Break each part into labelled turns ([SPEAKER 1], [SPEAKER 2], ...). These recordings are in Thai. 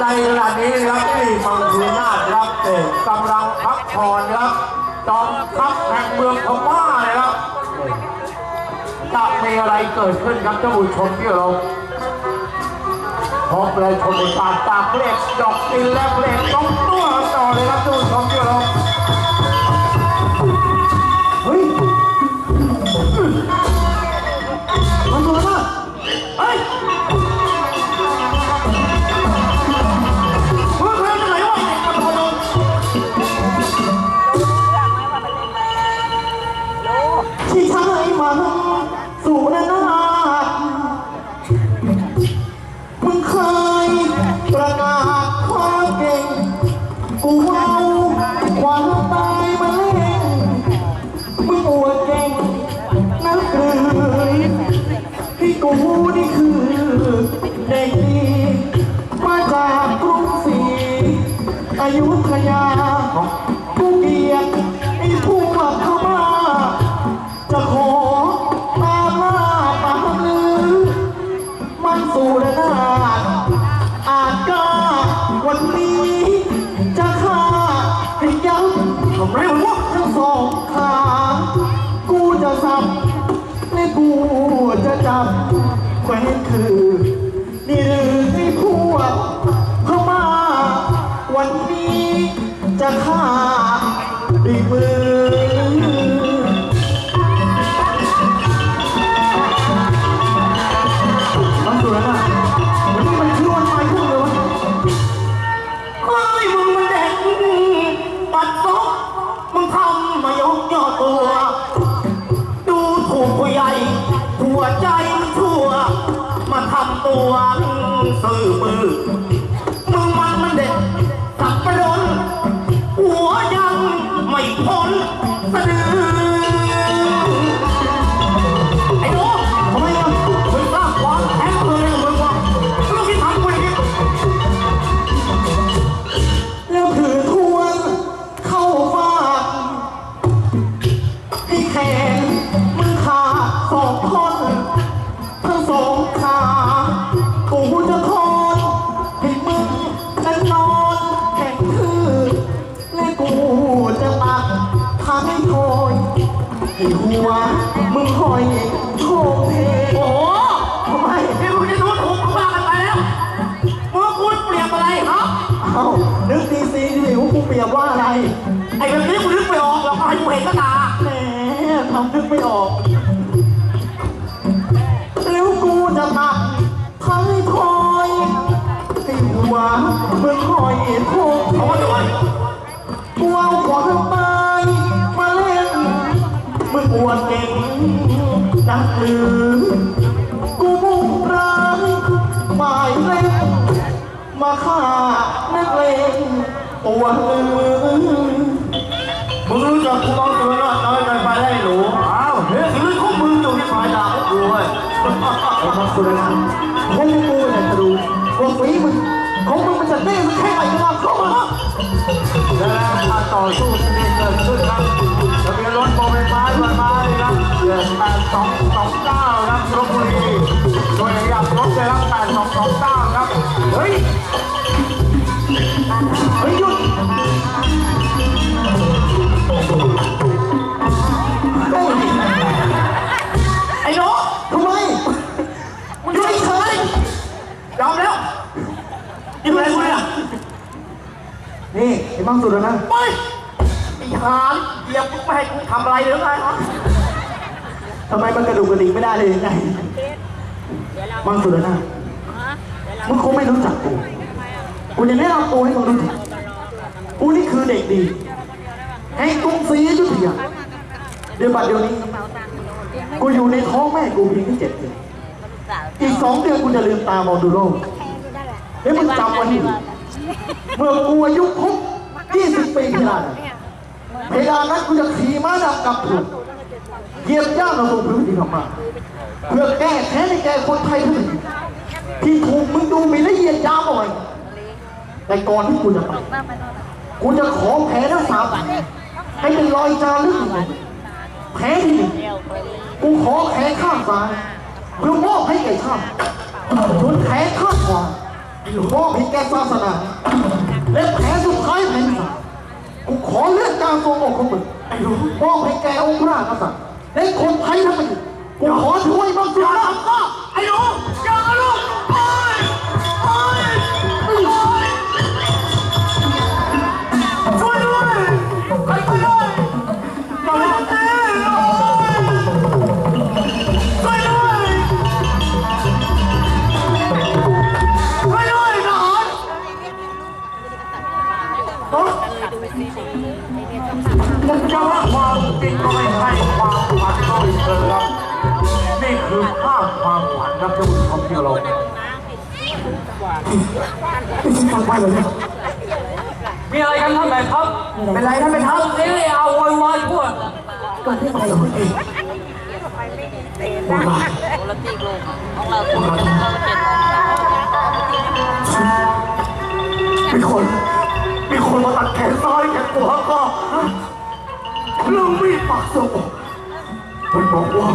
[SPEAKER 1] ในขณะนี้นะครับที่มังคุนาถครับเด็กกำลังพักผ่อนครับจอมทัพแห่งเมืองพม่าเลยครับจะมีอะไรเกิดขึ้นครับท่านผู้ชมที่เราพบเลยชมในการจาเพลงดอกตินและเพลงต้องตัวต่อเลยครับท่านผู้ชมที่เรา
[SPEAKER 2] เฮ้ยมันตัว อยุธยากูเกียดไอ้พวกพม่าจะขอตามล่าตามลือมันสู่ระนาดอาจกล้าวันนี้จะฆ่าให้ยับทำไรวะทั้งสองขากูจะสับและกูจะจับแขวนคือนี่ จะฆ่า พ้นสะดือ ไอ้หัวมึงหอยโคงเทโอ้โหทำไมพี่มึงจะดูถูกมึงบ้ากันไปแล้วมึงพูดเปรียบอะไรฮะเอ้านึกดีซีดิว่ากูเปรียบว่าอะไร ไอ้แบบนี้กูนึกไม่ออกหรอกให้กูเห็นก็ตาแหมทำนึกไม่ออกแล้วกูจะตัดทั้งทอยไอ้หัวมึงหอยโคง นักหรือกูมุ่งร้ายหมายเล่นมาฆ่านักเลงตัวลือ
[SPEAKER 1] มึงรู้จักกูต้องตัวน้อยน้อยเกินไปได้หนูอ้าวเฮ้ยชีวิตของมึงอยู่ที่ปลายดาบของกูเว้ย
[SPEAKER 2] ไอ้มาสุรนันท์คนที่กูเนี่ยจะรู้ว่าฝีมึงของมึงมันจะเต้มันแค่ไหนกันล่ะเข้าม
[SPEAKER 1] นี่ไอ้
[SPEAKER 2] มังสุรนันท์
[SPEAKER 1] ไปไอ้หานเหยียบไม่ให้กูทำอะไรหรือไงฮะ
[SPEAKER 2] ทำไมมันกระดูกกระดิกไม่ได้เลยยังไงมังสุรนาถมึงคงไม่รู้จักกู กูจะแนะนำตัวให้มึงรู้จักกูนี่คือเด็กดีแห่งกรุงศรีอยุธยาเดี๋ยวบัดเดี๋ยวนี้ กูอยู่ในท้องแม่กูเพียงแค่เจ็ดเดือนอีกสองเดือนกูจะลืมตามองดูโลกเฮ้ยมึงจำไวันนี้ เมื่อกูอายุครบ20 ปีที่แล้วเพดานนั้นกูจะขี่ม้าดำกับถูกเหยียบย่ำเราลงพื้นที่พม่าเพื่อแก้แค้นให้แกคนไทยทุกทีที่ถูกมึงดูมีละเหยียดยามเอาไว้แต่ก่อนที่กูจะไปกูจะขอแผลทั้งสามให้เป็นรอยจารึกเลยแผลที่หนึ่งกูขอแขนข้างซ้ายเพื่อมอบให้แก่ชาติส่วนแขนข้างขวา มอบให้แกศาสนา และแผลสุดท้ายแผ่นดินกูขอเลือกการทรงอกของมึงมอบให้แกองค์พระกษัตริย์และคนไทยทั้งประเทศกูขอช่วยบ้างสิครับ
[SPEAKER 1] ไอ้หนูอย่าลูกโจะว่าความจริงก็ไม่ใช่ความฝันก็ไม่เชิงครับ นี่คือภาพความฝันครับท่านผู้ชมที่เราไมี
[SPEAKER 3] อะไรกันท่านแม่ครับ
[SPEAKER 2] เป็นไรท่านเป็นทัพ
[SPEAKER 3] เสียงเอาโวยวายทั่ว
[SPEAKER 2] ก่อนที่ไปเอง
[SPEAKER 4] คนละตีโลของเราเราเจ็ดโล
[SPEAKER 1] มีคน คนมาตัดแขนซ้ายแขนขวาก็เรื่องมีดปักศพมันบอกว่า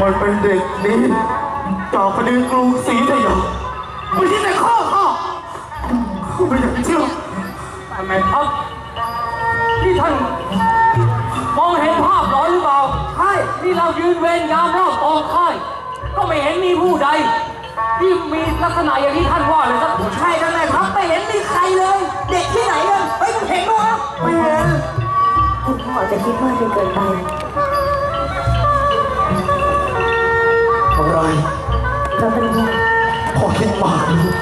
[SPEAKER 1] มันเป็นเด็กนี้จากประเด็นกรุงศรีธยาไม่ใช่แต่ข้อข้อข้าไม่อยากจะเชื่อ
[SPEAKER 3] ท่านแม่ครับที่ท่านมองเห็นภาพหลอนหรือเปล่า ใช่ที่เรายืนเวรยามรอบกองค่าย ก็ไม่เห็นมีผู้ใด ที่มีลักษณะอย่างที่ท่านว่าเลยสักคน
[SPEAKER 5] ใช่ท่านแม่ครับไม่เห็นมีใครเลย เด็กที่ไหนกันเฮ้ยมึงเห็นมั้ยไม่เห็น
[SPEAKER 6] คุณพ่ออาจจะคิดมากจนเกินไป
[SPEAKER 2] อะไร
[SPEAKER 6] เราเป็นห่วง
[SPEAKER 2] พ่อคิดมากลูก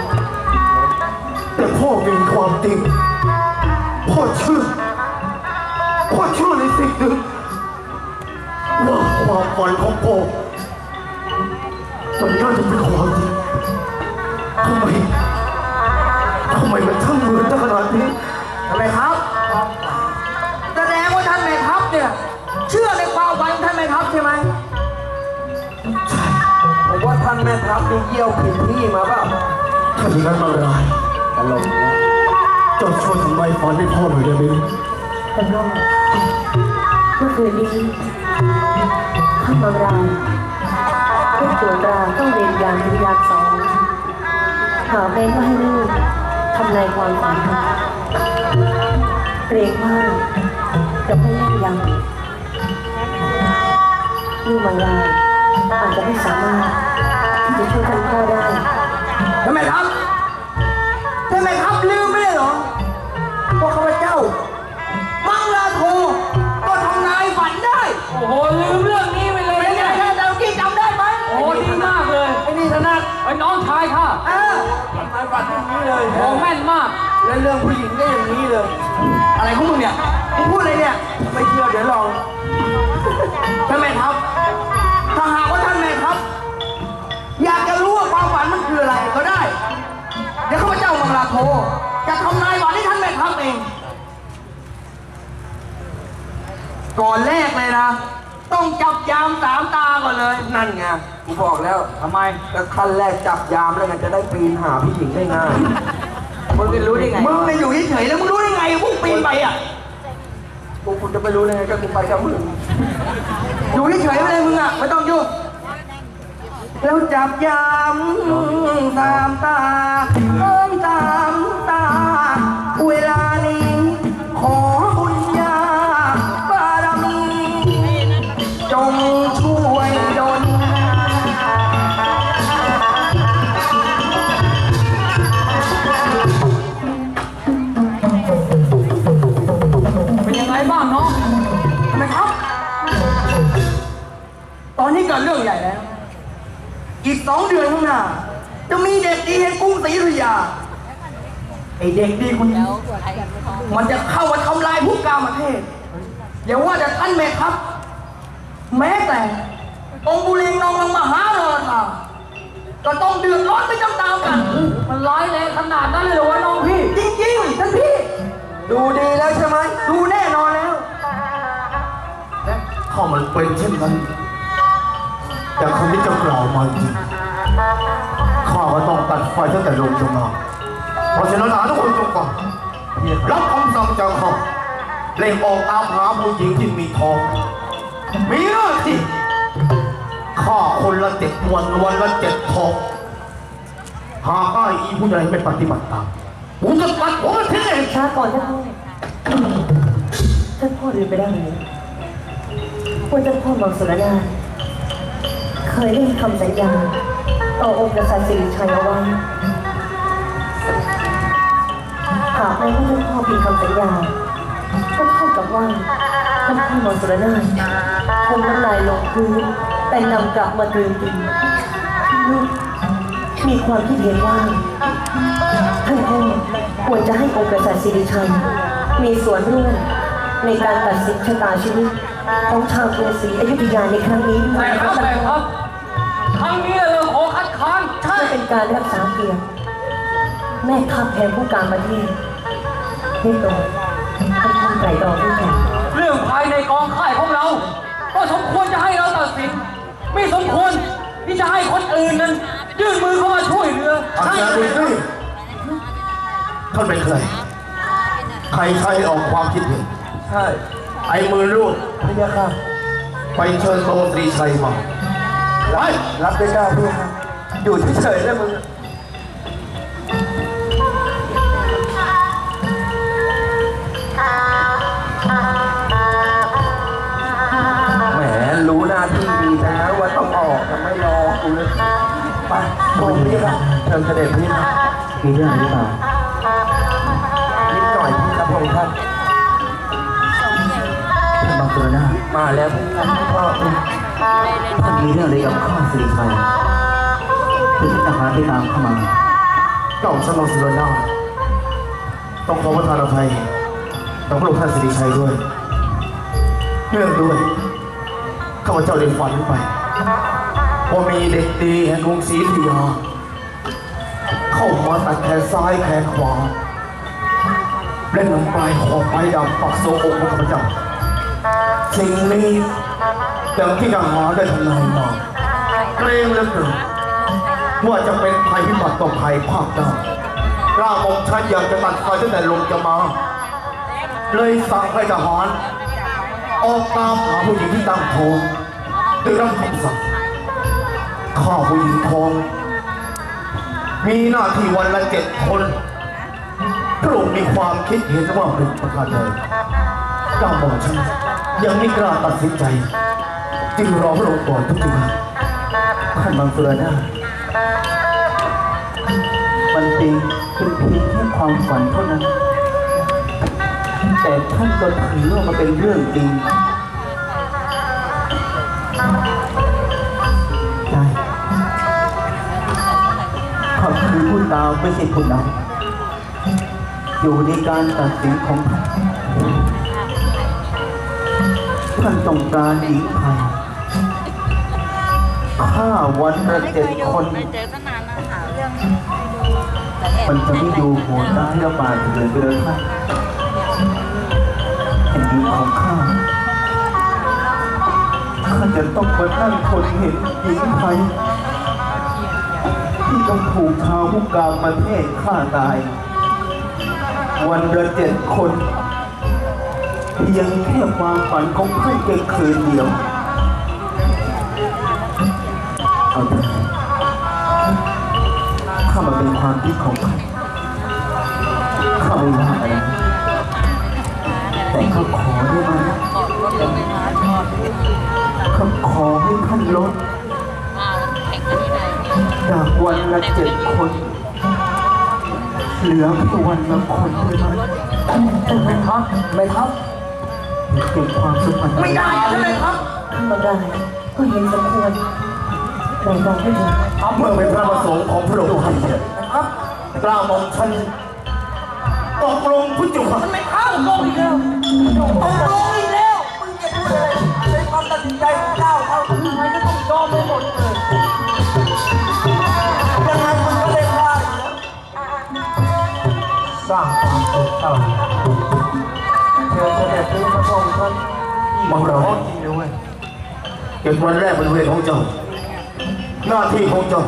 [SPEAKER 2] แต่พ่อมีความจริงพ่อเชื่อพ่อเชื่อในสิ่งหนึ่งว่าความฝันของพ่อมันน่าจะเป็นความ
[SPEAKER 5] ใช่ไหมผมว่าท่านแม่ทัพนี่เยี่ยวผิดที่มาเปล่า
[SPEAKER 2] ถ้าอย่างนั้นมาลาย
[SPEAKER 5] ตลกนะ
[SPEAKER 2] เจ้าช่วยทำไมฝันให้พ่อหน่อยได้ไหม
[SPEAKER 6] แต่พ่อเมื่อคืนนี้ข้ามารายทุกส่วนราต้องเรียนยามวิญญาณสองหาเม้นว่าให้ลูกทำลายความฝันเกรงว่า ลูกมารายอาจจะไม่สามารถที่จะช่วยท่านพ่อได้
[SPEAKER 5] ท่านแม่ทัพท่านแม่ทัพลืมไม่ได้เหรอว่าข้าพเจ้า มังลาโทก็ทำนายฝันได้
[SPEAKER 3] โอ้โหลืมเรื่องนี้ไปเลย
[SPEAKER 5] เป็นไง
[SPEAKER 3] เนี่ย
[SPEAKER 5] ท่านเจ้ากี้จำได้ไหม
[SPEAKER 3] โอ้โหดีมากเลย
[SPEAKER 5] ไอ้นี่ถนัด
[SPEAKER 3] ไอ้น้องชายข้า
[SPEAKER 5] เออทำนายฝันอย่างนี้เลย
[SPEAKER 3] โอ้แม่นมาก
[SPEAKER 5] แล้วเรื่องผู้หญิงก็อย่างนี้เลย อะไรของมึงเนี่ยมึงพูดอะไรเนี่ย ไม่เชื่อเดี๋ยวลองท่านแม่ทัพถ้าหากว่าท่านแม่ทัพอยากจะรู้ว่าความฝันมันคืออะไรก็ได้ เดี๋ยวข้าพเจ้ามังลาโทจะทำนายฝันให้ท่านแม่ทัพเอง ก่อนแรกเลยนะ ต้องจับยามสามตาก่อนเลย นั่นไงกูบอกแล้ว
[SPEAKER 3] ทำไม
[SPEAKER 5] ก็ขั้นแรกจับยามแล้วไงจะได้ปีนหาผู้หญิงได้ง่าย มึงจะรู้ได้ไงมึงเนี่ยอยู่เฉยๆแล้วมึงรู้ได้ไงพวกปีนไปอะกูคุณจะไปรู้ได้ไงก็กูไปกับมึงอยู่เฉยๆไปเลยมึงอะไม่ต้องยุ่งแล้วจับยามตามตาเอ้ยตามตา รื่
[SPEAKER 3] อง
[SPEAKER 5] ใหญ่แล้ว อีกสองเดือนข้างหน้า จะมีเด็กดีแห่งกรุงศรีอยุธยา ไอเด็กดีคนนี้มันจะเข้ามาทำลายผู้กามประเทศอย่าว่าแต่ท่านแม่ครับ แม้แต่ องค์บุเรงนองลังมหาราชาก็ต้องเดือดร้อนไปตามๆกัน
[SPEAKER 3] มันร้ายแรงขนาดนั้นเลยเหรอวะน้องพี่
[SPEAKER 5] จริงๆท่านพี่ ดูดีแล้วใช่ไหมดูแน่นอนแล้ว
[SPEAKER 2] ถ้ามันเป็นเช่นนั้น แต่คำที่จ้ากล่าวมาจริงข้าก็ต้องตัดไฟตั้งแต่ลงจงมาเพราะฉะนั้นหาทุกคนจงฟังรับคำสั่งจากข้าเร่งออกตามหาผู้หญิงที่มีทอง มีหน้าที่ฆ่าคนละเจ็ดวันวันละเจ็ดทอง
[SPEAKER 1] หากไอ้อีผู้ใดไม่ปฏิบัติตามผมจะปัดหัวมันทิ้งเอง
[SPEAKER 6] ช้าก่อนท่านพ่อท่านพ่อลืมไปได้ไหมว่าท่านพ่อมังสุรนาถ เคยได้คำสัญญา ต่อองค์กษัตริย์สิริชัยเอาไว้หากไม่ว่าท่านพ่อผิดคำสัญญาก็เท่ากับว่าท่านพ่อมังสุรนาถคงน้ำลายลงพื้นแต่นำกลับมาตื่นกินลูกมีความคิดเห็นว่าท่านพ่อควรจะให้องค์กษัตริย์สิริชัย มีส่วนร่วมในการตัดสินชะตาชีวิตของชาวกรุงศรีอยุธยาในครั้งนี้ด้ว
[SPEAKER 3] แม่
[SPEAKER 6] ย
[SPEAKER 3] ครับ รับครั้งนี้เราขอคัดค้าน
[SPEAKER 6] เพื่อเป็นการรักษาเกียรติแม่ทัพแทนผู้การประเทศได้โปรดท่านพ่อไตร่ตรองด้วยกัน
[SPEAKER 3] เรื่องภายในกองค่ายของเรา ก็สมควรจะให้เราตัดสิน ไม่สมควรที่จะให้คนอื่นนั้นยื่นมือเข้ามาช่วยเหลือ
[SPEAKER 1] อาจารย์ดูสิท่านเป็นใคร ใครใครออกความคิดเห็น
[SPEAKER 2] ใช่
[SPEAKER 1] ไอ้มือรูด
[SPEAKER 2] พระยาค่ะ
[SPEAKER 1] ไปเชิญโตตรีชัยมา ไป
[SPEAKER 2] รับได้ได้พี่ครับอยู่เฉยๆแล้วมึงแหมรู้หน้าที่ดีนะว่าต้องออกแต่ไม่รอกูเลยไปโชมพี่ครับเชิญเสด็จพี่ครับ
[SPEAKER 4] มีเรื่องอะไรหรือเปล่า
[SPEAKER 2] นิดหน่อยพี่ครับพระองค์ท่าน
[SPEAKER 4] ท่านบางสุรนาถ
[SPEAKER 2] มาแล้วพี่ครับพ่อ
[SPEAKER 4] ท่านมีเรื่องอะไรกับข้าสิริชัยคือที่ทหารที่ตามเข้ามา
[SPEAKER 1] เจ้าสนองสุรนาต้องขอประทานอภัยต่อพระองค์ท่านสิริชัยด้วยเนื่องด้วย ข้าพเจ้าได้ฝันไปว่ามีเด็กดีแห่งกรุงศรีอยุธยาเข้ามาตัดแขนซ้ายแขนขวาและนำปลายคอไม้ดำปักโซอกของข้าพเจ้าสิ่งนี้ อย่างที่ทหารได้ทำนายมาเกรงเหลือเกินว่าจะเป็นภัยพิบัติต่อภัยภาคหน้ากล้าบอกฉันอยากจะตัดไฟตั้งแต่ลมจะมา เลยสั่งให้ทหารออกตามหาผู้หญิงที่ตั้งท้องได้รับคำสั่งข้าผู้หญิงท้อง มีหน้าที่วันละเจ็ดคนพระองค์มีความคิดเห็นว่าเป็นประการใดเจ้าบอกฉันยังไม่กล้าตัดสินใจ จึงรอพระองค์ก่อนทุกที
[SPEAKER 4] ท่านบางเสุรนามันจริงเป็นเพียงแค่ความฝันเท่านั้น แต่ท่านก็ถือว่ามันเป็นเรื่องจริงใช่ข้าคือผู้ตามไม่ใช่ผู้นำอยู่ในการตัดสินของท่านท่านต้องการหญิงไทย ฆ่าวันละเจ็ดคน
[SPEAKER 7] ไม่เจอตั้งนานแล้วหาเรื่อง
[SPEAKER 4] มันจะไม่ดูโหดร้ายและบาดเจ็บไปเลยค่ะแผ่นดินของข้าข้าจะต้องมานั่งทนเห็นหญิงไทยที่ต้องถูกชาวผู้กลางประเทศฆ่าตาย วันละเจ็ดคน เพียงแค่ความฝันของท่านแค่คืนเดียว มาเป็นความคิดของท่านข้าไม่ว่าอะไรแต่ข้าขอได้ไหม
[SPEAKER 7] กอดรถยังไม่มาจอด
[SPEAKER 4] ข้าขอให้ท่านลดจากวันละเจ็ดคน เหลือแค่วันละคนได้ไหม
[SPEAKER 3] ไม่ครับไม่ครับ
[SPEAKER 4] เก็บความสุขมัน
[SPEAKER 3] ไม่ได้ใช่ไหมครับ
[SPEAKER 6] ท่านบางรายก็เห็นสมควรไตร่ตรองด้วยกัน
[SPEAKER 1] เมื่อเป็นพระประสงค์ของพระองค์ท่าน ครับกล้าบอกฉันตกลงพุทธเจุค่ะ
[SPEAKER 3] ไม่เข้าลงอีกแล้วตกลงอีกแล้วมึงจะพูดอะไรเป็นความตัดสินใจของเจ้าเขาทำไมก็ต้องยอมไปหมดเลยยังไงมันก็เล่นได้อยู่แล้ว
[SPEAKER 1] สร้างความสุขเจ้า
[SPEAKER 2] เชิญเสด็จพี่ครับพระองค์ท่าน
[SPEAKER 1] บังเราจริงด้วยเก็บวันแรกเป็นเวรของเจ้า หน้าที่ของเจ้า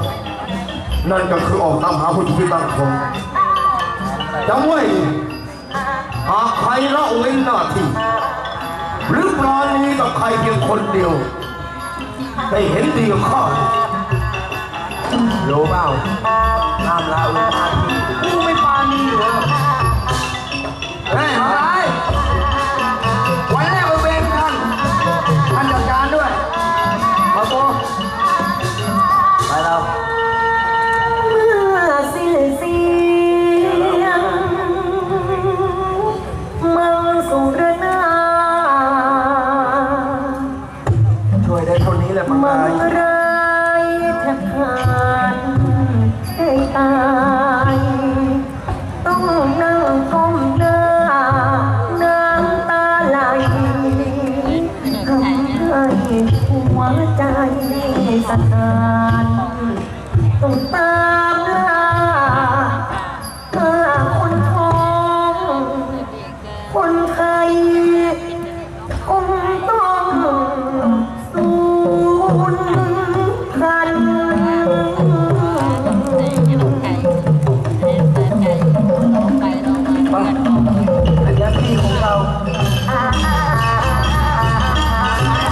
[SPEAKER 1] นั่นก็คือออกตามหาผู้ที่ตั้งคงจำไว้หากใครละเว้นหน้าที่หรือปราณีกับใครเพียงคนเดียวได้เห็นดีกัข้อ
[SPEAKER 2] รู้เปล่าห้ามละเว้นหน้าที่
[SPEAKER 3] กูไม่ปราณีเหรอ
[SPEAKER 2] เฮ้ย
[SPEAKER 6] หัวใจสถานต้องตา